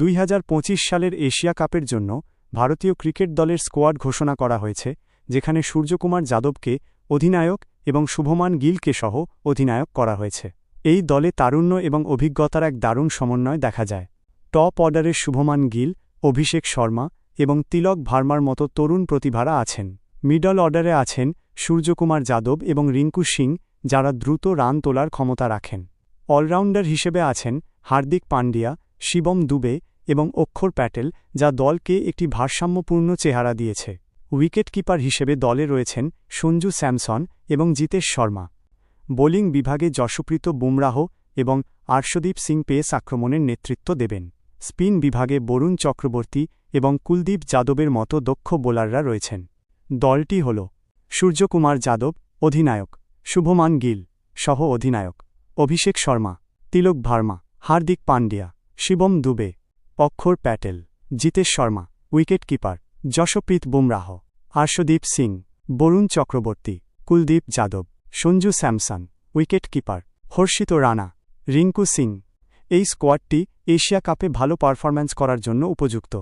দুই হাজার পঁচিশ সালের এশিয়া কাপের জন্য ভারতীয় ক্রিকেট দলের স্কোয়াড ঘোষণা করা হয়েছে, যেখানে সূর্যকুমার যাদবকে অধিনায়ক এবং শুভমান গিলকে সহ অধিনায়ক করা হয়েছে। এই দলে তারুণ্য এবং অভিজ্ঞতার এক দারুণ সমন্বয় দেখা যায়। টপ অর্ডারের শুভমান গিল, অভিষেক শর্মা এবং তিলক ভার্মার মতো তরুণ প্রতিভারা আছেন। মিডল অর্ডারে আছেন সূর্যকুমার যাদব এবং রিঙ্কু সিং, যারা দ্রুত রান তোলার ক্ষমতা রাখেন। অলরাউন্ডার হিসেবে আছেন হার্দিক পান্ডিয়া শিবম দুবে এবং অক্ষর প্যাটেল, যা দলকে একটি ভারসাম্যপূর্ণ চেহারা দিয়েছে। উইকেট কিপার হিসেবে দলে রয়েছেন সঞ্জু স্যামসন এবং জিতেশ শর্মা। বোলিং বিভাগে যশপ্রীত বুমরাহ এবং আর্শদীপ সিং পেস আক্রমণের নেতৃত্ব দেবেন। স্পিন বিভাগে বরুণ চক্রবর্তী এবং কুলদীপ যাদবের মতো দক্ষ বোলাররা রয়েছেন। দলটি হল সূর্যকুমার যাদব, অধিনায়ক, শুভমান গিল সহ অধিনায়ক অভিষেক শর্মা, তিলক Verma, Hardik Pandya. Shivam Dube Axar Patel, Jitesh Sharma, wicket keeper, Jasprit Bumrah, Arshdeep Singh, Varun Chakravarthy, Kuldeep Yadav, Sanju Samson, wicket keeper, Harshit Rana, Rinku Singh. এই স্কোয়াডটি এশিয়া কাপে ভালো পারফরম্যান্স করার জন্য উপযুক্ত।